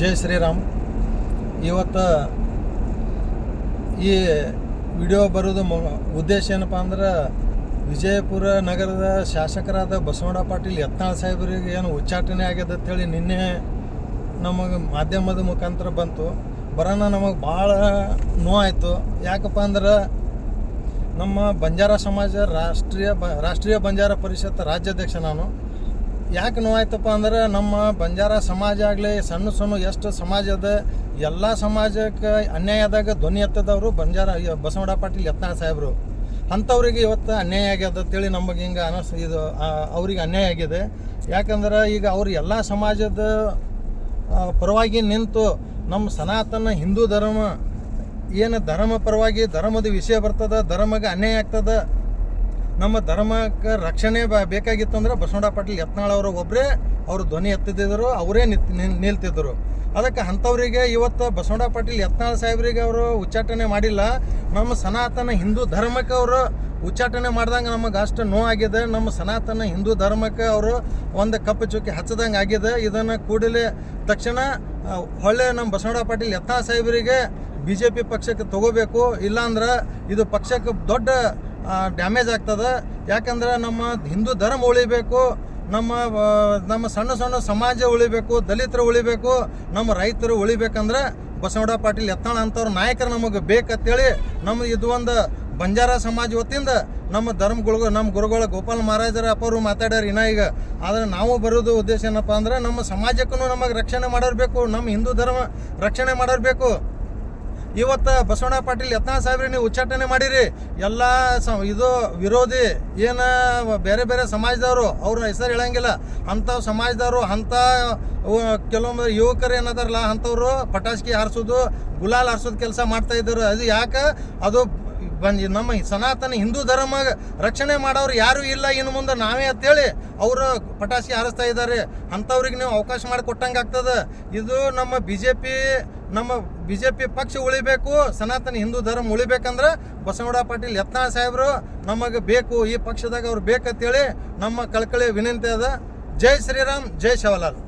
ಜೈ ಶ್ರೀರಾಮ್. ಇವತ್ತು ಈ ವಿಡಿಯೋ ಬರೋದು ಮ, ಉದ್ದೇಶ ಏನಪ್ಪ ಅಂದ್ರೆ ವಿಜಯಪುರ ನಗರದ ಶಾಸಕರಾದ ಬಸವಣ್ಣ ಪಾಟೀಲ್ ಯತ್ನಾಳ್ ಸಾಹೇಬರಿಗೆ ಏನು ಉಚ್ಚಾಟನೆ ಆಗ್ಯದ ಅಂತೇಳಿ ನಿನ್ನೆ ನಮಗೆ ಮಾಧ್ಯಮದ ಮುಖಾಂತರ ಬಂತು. ಬರೋಣ ನಮಗೆ ಭಾಳ ನೋವಾಯಿತು. ಯಾಕಪ್ಪ ಅಂದ್ರೆ ನಮ್ಮ ಬಂಜಾರ ಸಮಾಜ ರಾಷ್ಟ್ರೀಯ ಬ, ರಾಷ್ಟ್ರೀಯ ಬಂಜಾರ ಪರಿಷತ್ ರಾಜ್ಯಾಧ್ಯಕ್ಷ ನಾನು. ಯಾಕೆ ನೋವಾಯ್ತಪ್ಪ ಅಂದ್ರೆ ನಮ್ಮ ಬಂಜಾರ ಸಮಾಜ ಆಗಲಿ, ಸಣ್ಣ ಸಣ್ಣ ಎಷ್ಟು ಸಮಾಜ ಅದ, ಎಲ್ಲ ಸಮಾಜಕ್ಕೆ ಅನ್ಯಾಯ ಆದಾಗ ಧ್ವನಿ ಎತ್ತದವರು ಬಂಜಾರ ಬಸವಣ್ಣ ಪಾಟೀಲ್, ಯತ್ನಾಳ್ ಸಾಹೇಬರು. ಅಂಥವ್ರಿಗೆ ಇವತ್ತು ಅನ್ಯಾಯ ಆಗ್ಯದ ಅಂತೇಳಿ ನಮಗೆ ಹಿಂಗೆ ಅನಸ್, ಇದು ಅವ್ರಿಗೆ ಅನ್ಯಾಯ ಆಗಿದೆ. ಯಾಕಂದ್ರೆ ಈಗ ಅವ್ರು ಎಲ್ಲ ಸಮಾಜದ ಪರವಾಗಿ ನಿಂತು ನಮ್ಮ ಸನಾತನ ಹಿಂದೂ ಧರ್ಮ, ಏನು ಧರ್ಮ ಪರವಾಗಿ, ಧರ್ಮದ ವಿಷಯ ಬರ್ತದ, ಧರ್ಮಗೆ ಅನ್ಯಾಯ ಆಗ್ತದ ನಮ್ಮ ಧರ್ಮಕ್ಕೆ ರಕ್ಷಣೆ ಬೇಕಾಗಿತ್ತು ಅಂದ್ರೆ ಬಸವಣ್ಣ ಪಾಟೀಲ್ ಯತ್ನಾಳ್ ಅವರು ಒಬ್ಬರೇ ಅವರು ಧ್ವನಿ ಎತ್ತಿದ್ದರು ಅವರೇ ನಿತ್ ನಿಲ್- ನಿಲ್ತಿದ್ದರು ಅದಕ್ಕೆ ಅಂಥವರಿಗೆ ಇವತ್ತು ಬಸವಣ್ಣ ಪಾಟೀಲ್ ಯತ್ನಾಳ್ ಸಾಹೇಬರಿಗೆ ಅವರು ಉಚ್ಚಾಟನೆ ಮಾಡಿಲ್ಲ. ನಮ್ಮ ಸನಾತನ ಹಿಂದೂ ಧರ್ಮಕ್ಕೆ ಅವರು ಉಚ್ಚಾಟನೆ ಮಾಡ್ದಂಗೆ ನಮಗೆ ಅಷ್ಟು ನೋವಾಗಿದೆ ನಮ್ಮ ಸನಾತನ ಹಿಂದೂ ಧರ್ಮಕ್ಕೆ ಅವರು ಒಂದು ಕಪ್ಪು ಚುಕ್ಕಿ ಹಚ್ಚದಂಗೆ ಆಗಿದೆ. ಇದನ್ನು ಕೂಡಲೇ ತಕ್ಷಣ ಹೊಳ್ಳೆ ನಮ್ಮ ಬಸವಣ್ಣ ಪಾಟೀಲ್ ಯತ್ನಾಳ್ ಸಾಹೇಬರಿಗೆ ಬಿ ಜೆ ಪಿ ಪಕ್ಷಕ್ಕೆ ತಗೋಬೇಕು. ಇಲ್ಲಾಂದ್ರೆ ಇದು ಪಕ್ಷಕ್ಕೆ ದೊಡ್ಡ ಡ್ಯಾಮೇಜ್ ಆಗ್ತದೆ. ಯಾಕಂದ್ರೆ ನಮ್ಮ ಹಿಂದೂ ಧರ್ಮ ಉಳಿಬೇಕು, ನಮ್ಮ ನಮ್ಮ ಸಣ್ಣ ಸಣ್ಣ ಸಮಾಜ ಉಳಿಬೇಕು, ದಲಿತರು ಉಳಿಬೇಕು, ನಮ್ಮ ರೈತರು ಉಳಿಬೇಕಂದ್ರೆ ಬಸವಣ್ಣ ಪಾಟೀಲ್ ಎತ್ತಾಳ ಅಂತವ್ರ ನಾಯಕರು ನಮಗೆ ಬೇಕಂತೇಳಿ ನಮ್ಮ ಇದು ಒಂದು ಬಂಜಾರ ಸಮಾಜ ಹೊತ್ತಿಂದ ನಮ್ಮ ಧರ್ಮಗಳು, ನಮ್ಮ ಗುರುಗಳ ಗೋಪಾಲ್ ಮಹಾರಾಜರ ಅಪ್ಪರು ಮಾತಾಡ್ಯಾರ ಇನ್ನ ಈಗ. ಆದರೆ ನಾವು ಬರೋದು ಉದ್ದೇಶ ಏನಪ್ಪ ಅಂದ್ರೆ ನಮ್ಮ ಸಮಾಜಕ್ಕೂ ನಮಗೆ ರಕ್ಷಣೆ ಮಾಡಿರ್ಬೇಕು, ನಮ್ಮ ಹಿಂದೂ ಧರ್ಮ ರಕ್ಷಣೆ ಮಾಡಿರ್ಬೇಕು. ಇವತ್ತು ಬಸವಣ್ಣ ಪಾಟೀಲ್ ಯತ್ನಾ ಸಾಹೇಬ್ರಿ ನೀವು ಉಚ್ಚಾಟನೆ ಮಾಡಿರಿ. ಎಲ್ಲ ಸ, ಇದು ವಿರೋಧಿ, ಏನು ಬೇರೆ ಬೇರೆ ಸಮಾಜದವರು, ಅವ್ರ ಹೆಸರು ಹೇಳಂಗಿಲ್ಲ. ಅಂಥ ಸಮಾಜದವರು, ಅಂಥ ಕೆಲವೊಂದು ಯುವಕರು ಏನದಾರಲ್ಲ, ಅಂಥವ್ರು ಪಟಾಸ್ಕಿ ಹಾರಿಸೋದು, ಗುಲಾಲ್ ಹಾರಿಸೋದು ಕೆಲಸ ಮಾಡ್ತಾ ಇದ್ದರು. ಅದು ಯಾಕೆ? ಅದು ಬಂದು ನಮ್ಮ ಸನಾತನ ಹಿಂದೂ ಧರ್ಮ ರಕ್ಷಣೆ ಮಾಡೋರು ಯಾರೂ ಇಲ್ಲ. ಇನ್ನು ಮುಂದೆ ನಾವೇ ಅಂತೇಳಿ ಅವರು ಪಟಾಸಿ ಹಾರಿಸ್ತಾ ಇದ್ದಾರೆ. ಅಂಥವ್ರಿಗೆ ನೀವು ಅವಕಾಶ ಮಾಡಿ ಕೊಟ್ಟಂಗೆ ಆಗ್ತದೆ. ಇದು ನಮ್ಮ ಬಿ ಜೆ ಪಿ ನಮ್ಮ ಬಿ ಜೆ ಪಿ ಪಕ್ಷ ಉಳಿಬೇಕು. ಸನಾತನ ಹಿಂದೂ ಧರ್ಮ ಉಳಿಬೇಕಂದ್ರೆ ಬಸವಣ್ಣ ಪಾಟೀಲ್, ಯತ್ನಾಳ್ ಸಾಹೇಬರು ನಮಗೆ ಬೇಕು. ಈ ಪಕ್ಷದಾಗ ಅವ್ರು ಬೇಕಂತೇಳಿ ನಮ್ಮ ಕಳಕಳಿ ವಿನಂತಿ ಅದ. ಜೈ ಶ್ರೀರಾಮ್, ಜೈ ಶಿವಲಾಲ್.